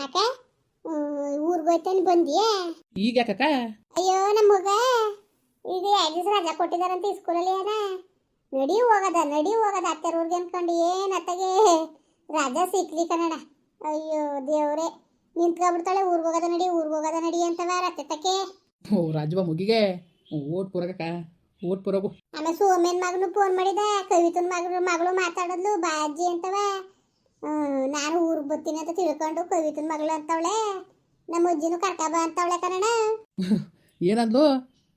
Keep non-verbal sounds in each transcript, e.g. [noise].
ಅಕ್ಕ ಊರ್ ಹೋಯ್ತಾನೆ ಬಂದಿಯಾ? ಈಗ ಯಾಕಕ್ಕ? ಅಯ್ಯೋ ನಮ್ಮ ಮಗ. ಈಗ ಎರಡು ದಿವಸ ರಜಾ ಕೊಟ್ಟಿದಾರಂತ ಈ ಸ್ಕೂಲಲ್ಲಿ ಏನ? ನಡಿ ಹೋಗದ ನಡಿ ಹೋಗದ ಅತ್ತೆರ ಊರಿಗೆ ಅನ್ಕೊಂಡು ಏನು ಅತ್ತಗೆ? ರಜಾ ಸಿಕ್ಲಿ ಕನ್ನಡ. ಅಯ್ಯೋ ದೇವ್ರೆ. ನಿಂತ್ಕೊಬಿಡ್ತಾಳೆ ಊರಿಗೆ ಹೋಗದ ನಡಿ ಊರಿಗೆ ಹೋಗದ ನಡಿ ಅಂತವ ರತ್ತೆತ್ತಕ್ಕೆ ಓ ರಾಜವ ಮುಗಿಗೆ. Vote ಪುರಗಕ್ಕ vote ಪುರಗು. ಆಮೇಲೆ ಸೋಮೇನ್ ಮಗನು ಫೋನ್ ಮಾಡಿದ ಕವಿತನ ಮಗಳು ಮಗಳು ಮಾತಾಡದ್ಲು ಬಾಜಿ ಅಂತವ. ನಾನು ಊರಿಗೆ ಬರ್ತೀನಿ ಅಂತ ತಿಳ್ಕೊಂಡು ಕವಿತನ ಮಗಳು ಅಂತವಳೆ. ನಮ್ಮ ಅಜ್ಜಿನೂ ಕರ್ಕ ಬಾ ಅಂತವಳೆ ಕಣಣ [laughs] ಏನಂದ್ಲು?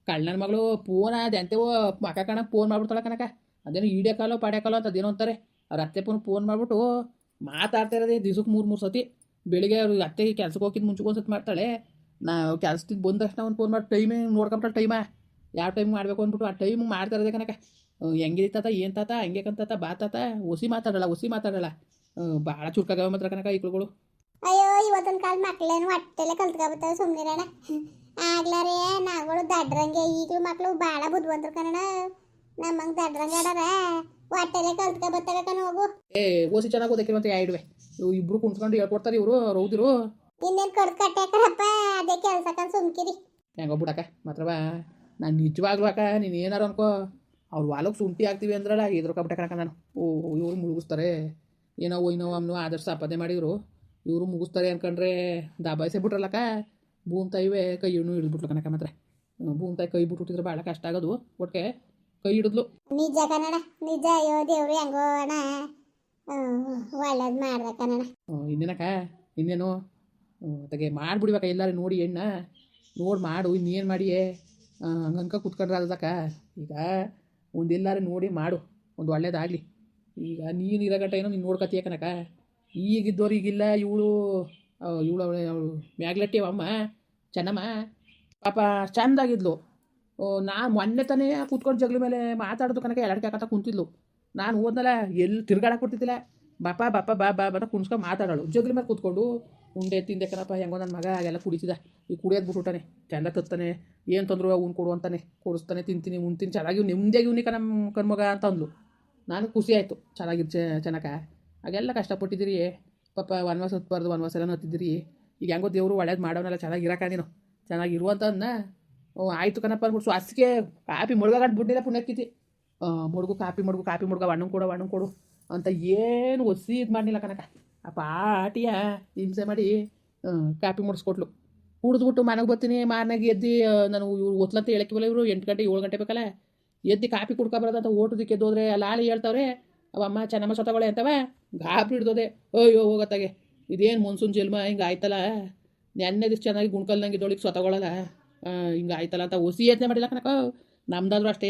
ಕಳ್ಳನ ಮಗಳು ಫೋನ್ ಅದೆಂತೆವೋ ಮಕ ಕಣ ಫೋನ್ ಮಾಡ್ಬಿಡ್ತಾಳೆ ಕಣಕ ಅದೇನು ಈಡಿಯೋ ಕಾಲೋ ಪಾಡ್ಯ ಕಾಲೋ ಅಂತ ಅದೇನೋ ಅಂತಾರೆ. ಅವ್ರ ಅತ್ತೆ ಫೋನ್ ಫೋನ್ ಮಾಡ್ಬಿಟ್ಟು ಮಾತಾಡ್ತಾ ಇರೋದೇ ದಿವ್ಸಕ್ಕೆ ಮೂರು ಮೂರು ಸತಿ. ಬೆಳಿಗ್ಗೆ ಅವ್ರ ಅತ್ತೆಗೆ ಕೆಲ್ಸಕ್ಕೆ ಹೋಗಿದ್ದು ಮುಂಚೆ ಒಂದು ಸತಿ ಮಾಡ್ತಾಳೆ. ನಾ ಕೆಲ್ಸದಿಂದ ಬಂದ ತಕ್ಷಣ ಒಂದು ಫೋನ್ ಮಾಡಿ, ಟೈಮೇ ನೋಡ್ಕೊಂಬಿಟ್ಟ ಟೈಮ? ಯಾವ ಟೈಮ್ ಮಾಡಬೇಕು? ಅಂದ್ಬಿಟ್ಟು ಆ ಟೈಮ್ ಮಾಡ್ತಾ ಇರೋದೇ ಕನಕ ಹೆಂಗಿದೆ ತಾತ? ಏನು ತಾತ? ಹಂಗೆ ಕಂತಾತ ಬಾ ತಾತ? ಒಸಿ ಮಾತಾಡಲ್ಲ ಒಸಿ ಮಾತಾಡಲ್ಲ. ಭಾಳ ಚುರುಕಾಗವ ಮಾತ್ರ ಕನಕ ಈಕಳುಗಳು ಅಯ್ಯೋ ಇವತ್ತೊಂದು ಕಾಲ ಮಕ್ಳೇನು ಹೊಟ್ಟೆಲೆ ಕಲ್ತ್ಕೊಬತ್ತ ಸುಮ್ಮನಿರಣ ಆಗ್ಲಾರೆ ನಾವುಗಳು ದಡ್ರಂಗೆ ಈಗಲೂ ಮಕ್ಕಳು ಭಾಳ ಬುದ್ಧಿವಂತರು ಕನ್ನಡ ನಮ್ಮಂಗೆ ದಡ್ರಂಗೆ ಆಡಾರ ಹೊಟ್ಟೆಲೆ ಕಲ್ತ್ಕೊಬತ್ತವೆ ಕಣ ಹೋಗು. ಏ ಓಸಿ ಚೆನ್ನಾಗಿ ಓದಕ್ಕೆ ಮತ್ತೆ ಇಡುವೆ ಇಬ್ರು ಕುಂತ್ಕೊಂಡು ಹೇಳ್ಕೊಡ್ತಾರೆ ಇವರು ರೌದಿರು. ಇನ್ನೇನು ಕಡ್ದು ಕಟ್ಟಾಕರಪ್ಪ ಅದೇ ಕೆಲಸ ಕಂಡು ಸುಮ್ಕಿರಿ. ಹೆಂಗೋ ಮಾತ್ರ ಬಾ. ನಾನು ನಿಜವಾಗ್ಲೂ ಅಕ್ಕ ನೀನು ಏನಾರು ಅನ್ಕೋ. ಅವ್ರು ವಾಲಕ್ಕೆ ಸುಂಟಿ ಹಾಕ್ತೀವಿ ಅಂದ್ರಲ್ಲ ಎದ್ರಕೊಬಿಟ್ಟಕ್ಕ ನಾನು. ಓ ಇವ್ರು ಮುಳುಗಿಸ್ತಾರೆ. ಏನೋ ಏನೋ ಅಮ್ನೋ ಆದರ್ಶ ಪದೇ ಮಾಡಿದ್ರು. ಇವರು ಮುಗಿಸ್ತಾರೆ ಅನ್ಕೊಂಡ್ರೆ ದಬಾಯಿಸೇ ಬಿಟ್ರಲ್ಲಕ್ಕ. ಭೂಮಿ ತಾಯಿವೆ ಕೈ ಇನ್ನೂ ಹಿಡಿದ್ಬಿಟ್ಲು ಕನಕ ಮಾತ್ರ. ಭೂಮ್ತಾಯಿ ಕೈ ಬಿಟ್ಬಿಟ್ಟಿದ್ರೆ ಭಾಳ ಕಷ್ಟ ಆಗೋದು. ಒಟ್ಟಿಗೆ ಕೈ ಹಿಡಿದ್ಲು. ನಿಜ ಕನ್ನಡ ನಿಜ ಅಯ್ಯೋ ದೇವ್ರಿ ಹೆಂಗೋ ಅಣ್ಣ. ಒಳ್ಳೇದು ಮಾಡ್ದ ಕನ್ನಡ ಇನ್ನೇನಕ್ಕ ಇನ್ನೇನು? ಅತ್ತಾಗೆ ಮಾಡಿಬಿಡ್ಬೇಕ ಎಲ್ಲರೂ ನೋಡಿ ಎಣ್ಣ. ನೋಡಿ ಮಾಡು ಇನ್ನೇನು ಮಾಡಿಯೇ. ಹಂಗಂಕ ಕುತ್ಕೊಂಡ್ರೆ ಈಗ ಈಗ ಎಲ್ಲರೂ ನೋಡಿ ಮಾಡು. ಒಂದು ಒಳ್ಳೇದಾಗಲಿ. ಈಗ ನೀನು ಇರೋ ಗಂಟ ಏನೋ ನೀನು ನೋಡ್ಕೊತೀಯ ಕನಕ ಈಗಿದ್ದವ್ರು ಈಗಿಲ್ಲ, ಇವಳು ಇವಳು ಅವಳು ಮ್ಯಾಗ್ಲಟ್ಟಿ ಅಮ್ಮ, ಚೆನ್ನಮ್ಮ. ಪಾಪ ಚಂದಾಗಿದ್ಲು. ನಾನು ಮೊನ್ನೆ ತಾನೇ ಕೂತ್ಕೊಂಡು ಜಗಳ ಮೇಲೆ ಮಾತಾಡೋದು ಕನಕ ಎರಡಕ್ಕೆ ಹಾಕತ್ತ ಕುಂತಿದ್ಲು. ನಾನು ಹೋದ್ನಲ್ಲ ಎಲ್ಲಿ ತಿರ್ಗಾಡಕ್ಕೆ ಕೊಡ್ತಿದ್ದಿಲ್ಲ. ಬಾಪ ಬಾಪ ಬಾ ಬಾ ಬಾ ಕುಣ್ಸ್ಕೊಂಡು ಮಾತಾಡೋಳು. ಜಗಳ ಮೇಲೆ ಕೂತ್ಕೊಂಡು, ಉಂಡೆ ತಿಂದೆ ಕಣಪ್ಪ, ಹೆಂಗೋ ನನ್ನ ಮಗ ಎಲ್ಲ ಕುಡಿತಿದ್ದ. ಈ ಕುಡಿಯೋದು ಬಿಟ್ಬಿಟ್ಟಾನೆ. ಚೆಂದ ತತ್ತಾನೆ ಏನು ತೊಂದರೆ ಅವ್ನು ಕೊಡು ಅಂತಾನೆ. ಕೊಡಿಸ್ತಾನೆ, ತಿಂತೀನಿ, ಉಣ್ತೀನಿ. ಚೆನ್ನಾಗಿ ನೆಮ್ಮದಿಯಾಗಿ ಉನ್ನಿಕ ಕಣ ಕಣ್ಮಗ ಅಂತ ಅಂದ್ಲು. ನಾನು ಖುಷಿ ಆಯಿತು. ಚೆನ್ನಾಗಿರ್ ಚೆನ್ನಾಗ? ಹಾಗೆಲ್ಲ ಕಷ್ಟಪಟ್ಟಿದ್ದೀರಿ. ಪಾಪ ವನವಾಸ ಹೊತ್ಬಾರ್ದು ವನವಾಸ ಎಲ್ಲ ಹತ್ತಿದ್ದೀರಿ. ಈಗ ಹೆಂಗೋ ದೇವರು ಒಳ್ಳೇದು ಮಾಡೋನಲ್ಲ ಚೆನ್ನಾಗಿರಕ್ಕ ನೀನು? ಚೆನ್ನಾಗಿರುವಂಥದ್ದನ್ನ ಓ, ಆಯಿತು ಕಣಪ್ಪ ಅಂದ್ಬಿಟ್ಟು ಹಸಿಗೆ ಕಾಪಿ ಮುಳುಗಾಗಟ್ಟು ಬಿಟ್ಟಿಲ್ಲ ಪುಣ್ಯಕ್ಕಿತಿ ಮುಡುಗು ಕಾಪಿ ಮುಡುಗು ಕಾಪಿ ಮುಡುಗ ವಣ್ಣು ಕೊಡು ವಣ್ಣು ಕೊಡು ಅಂತ ಏನು ಒಸಿ ಇದು ಮಾಡಲಿಲ್ಲ ಕನಕ ಆ ಪಾಟಿಯ ಹಿಂಸೆ ಮಾಡಿ ಕಾಪಿ ಮುಡಿಸ್ಕೊಟ್ಲು ಕುಡಿದ್ಬಿಟ್ಟು ಮನೆಗೆ ಬರ್ತೀನಿ, ಮಾರನಾಗಿ ಎದ್ದು ನಾನು ಇವ್ರು ಹೇಳೋಕೆ ಬಲ್ಲ ಇವರು, ಎಂಟು ಗಂಟೆ, ಏಳು ಗಂಟೆ ಬೇಕಲ್ಲ? ಎದ್ದು ಕಾಪಿ ಕುಡ್ಕೊಬಾರ್ದಂತ ಓಟೋದಕ್ಕೆ ಎದ್ದೋದ್ರೆ ಅಲ್ಲಿ ಆಳಿ ಹೇಳ್ತಾವ್ರೆ ಅವಮ್ಮ ಚೆನ್ನಮ್ಮ ಸೊತಗೊಳೆ ಅಂತವ ಗಾಬರಿ ಹಿಡ್ದೋದೆ, ಅಯ್ಯೋ, ಹೋಗತ್ತಾಗೆ, ಇದೇನು ಮುನ್ಸೂನ್ ಜಿಲ್ಮ, ಹಿಂಗೆ ಆಯ್ತಲ್ಲ, ನೆನ್ನೆ ಚೆನ್ನಾಗಿ ಗುಣ್ಕಲ್ದಂಗೆ ಇದ್ದೊಳಿಗೆ ಸೊತಗೊಳಲ್ಲ ಹಿಂಗೆ ಆಯ್ತಲ್ಲ ಅಂತ ಒಸಿ ಯೋಚನೆ ಮಾಡಿಲ್ಲ ಕಣಕ ನಮ್ದಾದ್ರೂ ಅಷ್ಟೇ.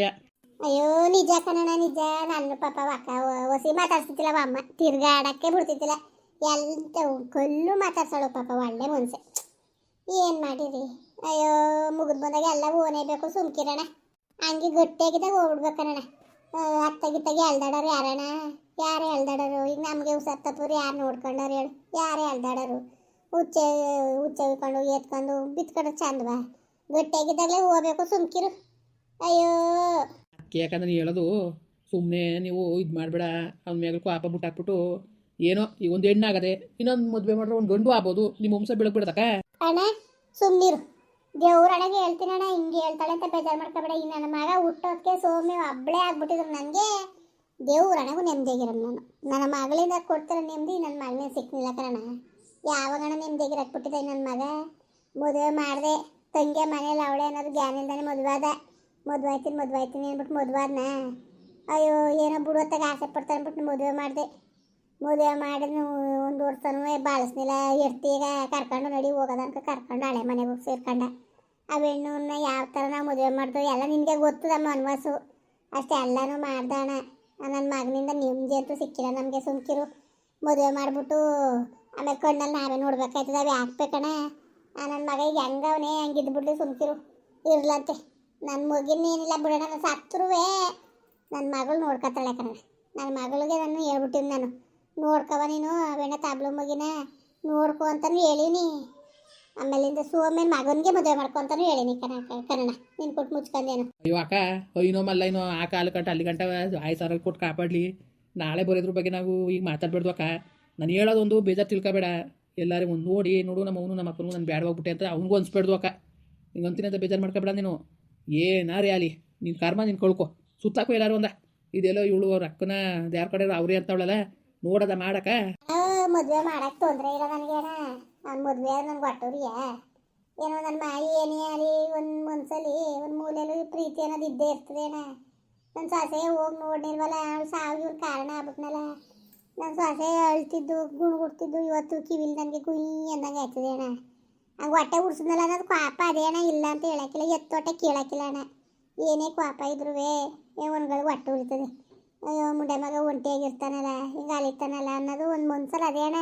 ಅಯ್ಯೋ, ನಿಜ ಕಣಣ ನಿಜ ನನ್ನ ಪಾಪ ಅಕ್ಕ ಹೊಸಿ ಮಾತಾಡ್ತಿದ್ದಿಲ್ಲ ಅಮ್ಮ, ತಿರ್ಗಾಡಕ್ಕೆ ಬಿಡ್ತಿದ್ದಿಲ್ಲ. ಎಂತ ಕಲ್ಲು ಮಾತಾಡ್ಸೋಳು ಪಾಪ ಒಳ್ಳೆ ಮನ್ಸೆ. ಏನು ಮಾಡಿರಿ? ಅಯ್ಯೋ, ಮುಗಿದ್ ಬಂದಾಗ ಎಲ್ಲ ಓನೇ ಬೇಕು, ಸುಮ್ಕಿರಣ. ಹಂಗೆ ಗಟ್ಟಿಯಾಗಿದ್ದಾಗ ಹೋಗ್ಬಿಡ್ಬೇಕಣ್ಣ ಅತ್ತಗಿತ್ತಾಗಿ ಎಲ್ದಾಡೋರು ಯಾರಣ್ಣ? ಯಾರು ಎಲ್ದಾಡೋರು ಈಗ ನಮಗೆ ಹುಷಾರ್ ತಪ್ಪರು ಯಾರು ನೋಡ್ಕೊಂಡವ್ರು ಹೇಳು. ಯಾರೇ ಎಲ್ದಾಡೋರು ಹುಚ್ಚೆ ಹುಚ್ಚ ಹಿಡ್ಕೊಂಡು ಎತ್ಕೊಂಡು ಬಿತ್ಕೊಂಡು ಚಂದವಾ ಗಟ್ಟಿಯಾಗಿದ್ದಾಗಲೇ ಹೋಗ್ಬೇಕು ಸುಮ್ಕಿರು. ಅಯ್ಯೋ. ಯಾಕಂದ್ರೆ ಹೇಳೋದು ಸುಮ್ಮನೆ ನೀವು ಇದು ಮಾಡಬೇಡ. ಅವ್ನ ಮೇಲೆ ಕೋಪ ಬಿಟ್ಟು ಹಾಕ್ಬಿಟ್ಟು ಏನೋ ಈಗ ಒಂದು ಹೆಣ್ಣಾಗದೆ ಇನ್ನೊಂದು ಮದುವೆ ಮಾಡ್ರೆ ಒಂದು ಗಂಡು ಆಗ್ಬೋದು. ನಿಮ್ಮ ವಂಶ ಬೆಳಗ್ಬಿಡ್ದಕ್ಕ ಬಿಡದಕ್ಕ ಅಣ್ಣ ಸುಮ್ಮನಿರು ದೇವ್ರೊಳಗೆ ಹೇಳ್ತೀನಿ ಅಣ್ಣ, ಹಿಂಗೆ ಹೇಳ್ತಾಳೆ ಅಂತ ಬೇಜಾರು ಮಾಡ್ಕೊಬೇಡ. ಈ ನನ್ನ ಮಗ ಹುಟ್ಟೋದಕ್ಕೆ ಸೋಮ್ಯ ಒಬ್ಬಳೇ ಆಗ್ಬಿಟ್ಟಿದ್ರು ನನಗೆ ದೇವ್ರೊಳಗೂ ನೆಮ್ಮದಿಯಾಗಿರೋದು ನಾನು. ನನ್ನ ಮಗಳಿಂದ ಕೊಡ್ತಿರೋ ನೆಮ್ಮದಿ ನನ್ನ ಮಗನೇ ಸಿಕ್ಕಿಲ್ಲ ಕಣ ಯಾವಾಗಣ ನೆಮ್ಮದಿಯಾಗಿರಾಕ್ಬಿಟ್ಟಿದೆ ನನ್ನ ಮಗ? ಮದುವೆ ಮಾಡಿದೆ. ತಂಗಿ ಮನೇಲಿ ಅವಳೆ ಅನ್ನೋದು ಜ್ಞಾನ ಇಲ್ದಾನೆ ಮದುವೆ ಆದ. ಮದುವೆ ಆಯ್ತೀನಿ ಅಂದ್ಬಿಟ್ಟು ಮದುವೆ ಆದ್ನ. ಅಯ್ಯೋ, ಏನೋ ಬಿಡುವತ್ತಾಗ ಆಸೆ ಪಡ್ತಾರೆ ಅಂದ್ಬಿಟ್ಟು ಮದುವೆ ಮಾಡಿದೆ. ಮದುವೆ ಮಾಡಿ ಒಂದು ವರ್ಷನೂ ಬಾಳಿಸ್ನಿಲ್ಲ ಎಡ್ತೀಗ ಕರ್ಕೊಂಡು ನಡಿ ಹೋಗೋದನ್ಕ ಕರ್ಕೊಂಡು ಹಳೆ ಮನೆಗೆ ಹೋಗಿ ಸೇರ್ಕೊಂಡ. ಆ ಯಾವ ಥರ ನಾವು ಮದುವೆ ಮಾಡ್ದು ಎಲ್ಲ ನಿನಗೆ ಗೊತ್ತದಮ್ಮ ಮನ್ವಾಸು ಅಷ್ಟೇ ಎಲ್ಲನೂ ಮಾಡ್ದಣ. ನನ್ನ ಮಗನಿಂದ ನಿಮ್ಮದೇ ಅಂತೂ ಸಿಕ್ಕಿಲ್ಲ. ನಮಗೆ ಸುಮ್ಕಿರು. ಮದುವೆ ಮಾಡಿಬಿಟ್ಟು ಆಮೇಲೆ ಕಣ್ಣಲ್ಲಿ ನಾವೇ ನೋಡ್ಬೇಕಾಯ್ತದ. ಅವು ಹಾಕ್ಬೇಕಣ. ನನ್ನ ಮಗ ಈಗ ಹೆಂಗವನೇ? ಹಂಗೆ ಇದ್ಬಿಟ್ಟು ಸುಮ್ಕಿರು. ಇರ್ಲಂತೆ. ನನ್ನ ಮಗಿನ ಏನಿಲ್ಲ ಬಿಡೋಣ ಸತ್ರುವೆ. ನನ್ನ ಮಗಳು ನೋಡ್ಕೊತಾಳೆ ಕಣ. ನನ್ನ ಮಗಳಿಗೆ ನಾನು ಹೇಳ್ಬಿಟ್ಟಿನಿ ನಾನು. ನೋಡ್ಕವ ನೀನು. ಅವೆಣ್ಣ ತಾಬ್ಲು ಮಗಿನ? ನೋಡ್ಕೊ ಅಂತಲೂ ಹೇಳೀನಿ. ಆಮೇಲಿಂದ ಸುವಮ್ಮನ ಮಗನಿಗೆ ಮದುವೆ ಮಾಡ್ಕೊಂತಾನು ಹೇಳಿನಿ ಕಣ ಕನ್ನಡ. ನೀನು ಕೊಟ್ಟು ಮುಚ್ಕೊಂಡೇನು ಅಯ್ಯೋ ಅಕ್ಕ ಅಯ್ಯನೋ ಮಲ್ಲ ಏನೋ ಆ ಕಾಲು ಗಂಟೆ ಅಲ್ಲಿ ಗಂಟೆ ಆಯ್ತು ಸಾವಿರ ಕೊಟ್ಟು ಕಾಪಾಡಲಿ. ನಾಳೆ ಬರೋದ್ರ ಬಗ್ಗೆ ನಾವು ಈಗ ಮಾತಾಡ್ಬೇಡ್ದು ಅಕ್ಕ. ನಾನು ಹೇಳೋದೊಂದು ಬೇಜಾರು ತಿಳ್ಕೊಬೇಡ. ಎಲ್ಲರೂ ಒಂದು ನೋಡಿ ನೋಡು ನಮ್ಮ ಅವನು ನಮ್ಮ ಅಪ್ಪನು ನಾನು ಬ್ಯಾಡವಾಗ್ಬಿಟ್ಟೆ ಅಂತ ಅವ್ನಿಗೂ ಅನ್ಸ್ಬೇಡ್ದು ಅಕ್ಕ. ಹಿಂಗಂತೀನಿ ಅಂತ ಬೇಜಾರು ಮಾಡ್ಕೊಬೇಡ ನೀನು. ಏನಾರೇ ಆಗಲಿ ನಿನ್ನ ಕರ್ಮ ನೀನು ಕಳ್ಕೊ. ಸುತ್ತಾಕು ಎಲ್ಲಾರು ಒಂದ. ಇದೆಲ್ಲೋ ಇವಳು ಅವ್ರ ಅಕ್ಕನ ಯಾರ ಕಡೆ ಅವ್ರೇ ಅಂತವಳಲ್ಲ. ನೋಡದ ಮಾಡಕ್ಕ. ಮದುವೆ ಮಾಡಕ್ ತೊಂದರೆ ಇಲ್ಲ ನನಗೇನ. ಅವ್ನ ಮದುವೆ ನನ್ಗೆ ಹೊಟ್ಟವ್ರಿಯ ಏನೋ ನನ್ನ ಮಾಯಿ ಏನೇ ಆಗಲಿ, ಒಂದು ಮನ್ಸಲ್ಲಿ, ಒಂದು ಮೂಲೆಯಲ್ಲೂ ಪ್ರೀತಿ ಅನ್ನೋದು ಇದ್ದೇ ಇರ್ತದೇನ? ನನ್ನ ಸೊಸೆ ಹೋಗಿ ನೋಡಿರ್ವಲ್ಲ ಅವ್ಳು ಸಾವು ಇವ್ರ ಕಾರಣ ಆಗ್ಬಿಟ್ನಲ್ಲ ನನ್ನ ಸೊಸೆ ಅಳ್ತಿದ್ದು, ಗುಣಗುಡ್ತಿದ್ದು, ಇವತ್ತು ಕಿವಿಲ್ ನನಗೆ ಗುಯ್ ಅಂದಂಗೆ ಆಯ್ತದೆ ಅಣ್ಣ ಹಂಗೆ ಹೊಟ್ಟೆ ಉಡ್ಸಿದ್ನಲ್ಲ ಅನ್ನೋದು ಪಾಪ ಅಣ್ಣ ಇಲ್ಲ ಅಂತ ಹೇಳಕ್ಕಿಲ್ಲ ಎತ್ತೊಟ್ಟೆ ಕೇಳಕ್ಕಿಲ್ಲ ಅಣ್ಣ. ಏನೇ ಪಾಪ ಇದ್ರೂ ಒಂದ್ಗಳಿಗೆ ಹೊಟ್ಟೆ ಉಳಿತದೆ ಅಯ್ಯೋ, ಮುಂಡೆ ಮಗ ಒಂಟಿಯಾಗಿರ್ತಾನಲ್ಲ ಹಿಂಗೆ ಅಲಿತಾನಲ್ಲ ಅನ್ನೋದು ಒಂದು ಮನ್ಸಲ್ಲ ಅದೇ ಅಣ್ಣ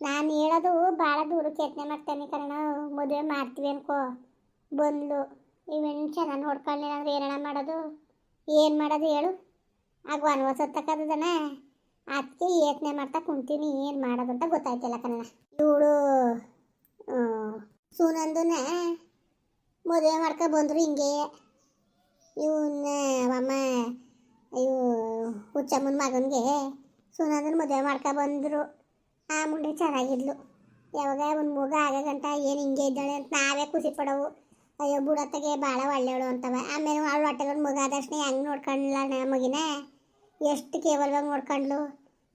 ನಾನು ಹೇಳೋದು ಭಾಳ ದೂರಕ್ಕೆ ಯತ್ನೆ ಮಾಡ್ತೇನೆ ಕಣ ಮದುವೆ ಮಾಡ್ತೀವಿ ಅನ್ಕೋ. ಬಂದ್ಲು. ಇವೆಣ್ಣು ಚೆನ್ನಾಗಿ ನೋಡ್ಕೊಳ್ಳಿಲ್ಲ ಅಂದ್ರೆ ಏನಣ್ಣ ಮಾಡೋದು? ಏನು ಮಾಡೋದು ಹೇಳು. ಆಗ ವನವಾಸ ಅದಕ್ಕೆ ಯತ್ನೆ ಮಾಡ್ತಾ ಕುಂತೀನಿ. ಏನು ಮಾಡೋದು ಅಂತ ಗೊತ್ತಾಯ್ತಿಲ್ಲ ಕಣ ಇವಳು ಸೂನಂದನ ಮದುವೆ ಮಾಡ್ಕೊ ಬಂದರು ಹಿಂಗೆ. ಇವನ್ನ ಅಮ್ಮ ಇವು ಹುಚ್ಚಮ್ಮನ ಮಗನಿಗೆ ಸುನಂದನ ಮದುವೆ ಮಾಡ್ಕೊ ಬಂದರು. ಆ ಮುಂಡೆ ಚೆನ್ನಾಗಿದ್ಲು. ಯಾವಾಗ ಒಂದು ಮಗ ಆಗ ಗಂಟ ಏನು ಹಿಂಗೆ ಇದ್ದಾಳೆ ಅಂತ ನಾವೇ ಖುಷಿ ಪಡವು. ಅಯ್ಯೋ ಬುಡತ್ತಗೆ ಭಾಳ ಒಳ್ಳೆಯವಳು ಅಂತವ. ಆಮೇಲೆ ಅವಳು ಹೊಟ್ಟೆಗೆ ಒಂದು ಮಗ ಆದಷ್ಟು ಹೆಂಗೆ ನೋಡ್ಕೊಂಡ್ಲ ಮಗಿನ? ಎಷ್ಟು ಕೇವಲವಾಗಿ ನೋಡ್ಕೊಂಡ್ಲು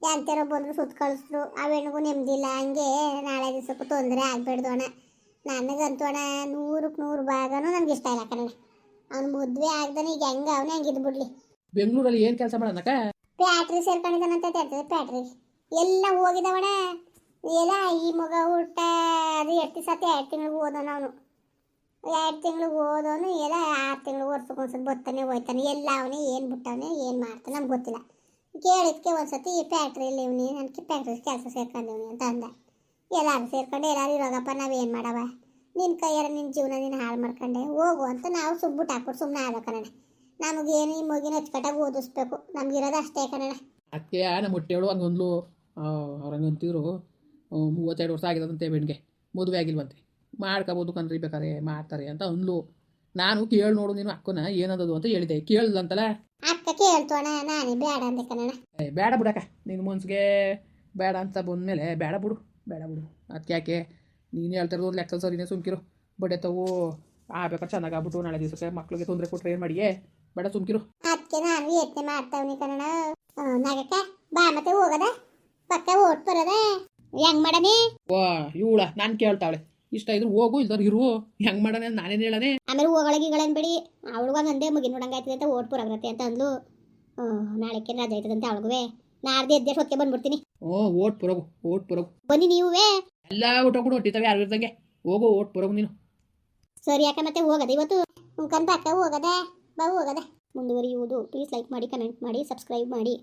ಎಂತೆರೋ ಬಂದರು ಸುತ್ತ ಕಳಿಸ್ರು. ಹೆಣ್ಣಿಗೂ ನೆಮ್ಮದಿಲ್ಲ ಹಂಗೆ ನಾಳೆ ದಿವಸಕ್ಕೂ ತೊಂದರೆ ಆಗಬೇಡ್ದು ಅಣ್ಣ. ನನಗಂತೂ ಅಣ್ಣ ನೂರಕ್ಕೆ ನೂರು ಭಾಗನೂ ನನಗೆ ಇಷ್ಟ ಇಲ್ಲ ಕಣ ಅವ್ನ ಮದುವೆ ಆಗ್ದಾನೆ ಈಗ ಹೆಂಗೆ ಅವನೇ ಹೆಂಗಿದ್ಬಿಡ್ಲಿ ಬಿಡ್ಲಿ ಬೆಂಗಳೂರಲ್ಲಿ ಏನು ಕೆಲಸ ಮಾಡೋಣಕ್ಕ? ಪ್ಯಾಟ್ರಿ ಸೇರ್ಕೊಂಡಿದ್ದಾನಂತ ಪ್ಯಾಟ್ರಿ ಎಲ್ಲ ಹೋಗಿದವಣ. ಎಲ್ಲ ಈ ಮಗ ಊಟ ಅದು ಎಷ್ಟು ಸತಿ ಎರಡು ತಿಂಗಳಿಗೆ ಓದೋನು ಅವನು. ಎರಡು ತಿಂಗಳಿಗೆ ಓದೋನು ಎಲ್ಲ ಆರು ತಿಂಗಳು ವರ್ಷಕ್ಕೆ ಒಂದ್ಸತಿ ಬರ್ತಾನೆ, ಹೋಯ್ತಾನೆ. ಎಲ್ಲ ಅವನೇ ಏನು ಬಿಟ್ಟವನೆ, ಏನು ಮಾಡ್ತಾನೆ ನಮ್ಗೆ ಗೊತ್ತಿಲ್ಲ. ಕೇಳಿದ್ಕೆ ಒಂದ್ಸತಿ ಫ್ಯಾಕ್ಟ್ರಿಯಲ್ಲಿ ಇವನಿ ನನಗೆ ಫ್ಯಾಕ್ಟ್ರಿ ಕೆಲಸ ಸೇರ್ಕೊಂಡಿವ್ನಿ ಅಂತ ಅಂದ. ಎಲ್ಲರೂ ಸೇರ್ಕೊಂಡು, ಎಲ್ಲರೂ ಇರೋಗಪ್ಪ, ನಾವೇನು ಮಾಡವ? ನಿನ್ನ ಕೈಯಾರ ನಿನ್ನ ಜೀವನ ನೀನು ಹಾಳು ಮಾಡ್ಕೊಂಡೆ. ಹೋಗು ಅಂತ ನಾವು ಸುಬ್ಬಿಟ್ಟು ಹಾಕ್ಬಿಟ್ಟು ಸುಮ್ಮನೆ ಆಗ ಕಣ ನಮಗೇನು ಈ ಮಗಿನ ಅಚ್ಚುಕಟ್ಟಾಗಿ ಓದಿಸ್ಬೇಕು. ನಮಗಿರೋದು ಅಷ್ಟೇ ಕಣಣ ಅದಕ್ಕೆ ನಮ್ಮ ಹೊಟ್ಟೆವಳು ಹಂಗಂದ್ಲು ಅವ್ರು ಹಂಗಂತಿದ್ರು ಮೂವತ್ತೆರಡು ವರ್ಷ ಆಗಿದಂತೆ ಬೆಣ್ಣಿಗೆ ಮದುವೆ ಆಗಿಲ್ವಂತೆ ಮಾಡ್ಕೋಬೋದು ಕಣ್ರಿ ಬೇಕಾರೆ ಮಾಡ್ತಾರೆ ಅಂತ ಅಂದ್ಲು. ನಾನು ಕೇಳಿ ನೋಡು ನೀನು ಅಕ್ಕನ ಏನದದು ಅಂತ ಹೇಳಿದೆ. ಕೇಳ್ದಂತಲ್ಲ? ಬೇಡ ಬಿಡಕ್ಕ ನಿನ್ನ ಮನ್ಸಿಗೆ ಬೇಡ ಅಂತ ಬಂದಮೇಲೆ ಬೇಡ ಬಿಡು ಬೇಡ ಬಿಡು. ಅದಕ್ಕೆ ಯಾಕೆ? ನೀನು ಹೇಳ್ತಿರೋದು ಲೆಕ್ಕ ಸರಿನೇ ಸುಮ್ಕಿರು. ಬಡೆ ಆ ಆಗ್ಬೇಕಾದ್ರೆ ಚೆನ್ನಾಗಿ ಆಗ್ಬಿಟ್ಟು ನಾಳೆ ದಿವಸಕ್ಕೆ ಮಕ್ಳಿಗೆ ತೊಂದರೆ ಕೊಟ್ರೆ ಏನು ಮಾಡಿಯೇ? ಬೇಡ ಸುಮ್ಕಿರು. ಅದಕ್ಕೆ ನಾನು ಯತ್ನೆ ಮಾಡ್ತಾವ್ನಿ ಕನ್ನಡ ನಗಕ್ಕ ಬಾ ಮತ್ತೆ ಹೋಗದ? ಪಕ್ಕ ಓಟ್ ಬರೋದ? ಹೆಂಗ್ ಮಾಡನೆ ವಾ ಇವಳ ನಾನು ಕೇಳ್ತಾವಳೆ ಇಷ್ಟ ಇದ್ರು ಹೋಗು ಇಲ್ದವ್ರು ಇರು. ಹೆಂಗ್ ಮಾಡನೆ ನಾನೇನು ಹೇಳನೆ ಆಮೇಲೆ ಹೋಗಳಗಿ ಬಿಡಿ. ಅವಳಿಗೆ ಅಂದೇ ಮುಗಿ ನೋಡಂಗ ಆಯ್ತದೆ ಅಂತ ಓಟ್ ಪುರಾಗ್ರತೆ ಅಂತ ಅಂದ್ಲು. ನಾಳೆಕ್ಕೆ ರಾಜ ಆಯ್ತದಂತ ಅವಳಿಗುವೆ ನಾಡ್ದೆ ಎದ್ದೆ ಹೊತ್ತೆ ಬಂದ್ಬಿಡ್ತೀನಿ. ಓ ಓಟ್ ಪುರಗು ಓಟ್ ಪುರಗು ಬನ್ನಿ ನೀವೇ. ಎಲ್ಲ ಊಟ ಕೂಡ ಹೊಟ್ಟಿತವೆ ಯಾರು ಇರ್ದಂಗೆ. ಹೋಗು ಓಟ್ ಪುರಗು ನೀನು. ಸರಿ ಯಾಕೆ ಮತ್ತೆ ಹೋಗದ ಇವತ್ತು? ಕಂತ ಅಕ್ಕ ಹೋಗದ ಬಾ ಹೋಗದೆ. ಮುಂದುವರಿಯುವುದು. ಪ್ಲೀಸ್ ಲೈಕ್ ಮಾಡಿ ಕಮೆಂಟ್ ಮಾಡಿ ಸಬ್ಸ್ಕ್ರೈಬ್ ಮಾಡಿ.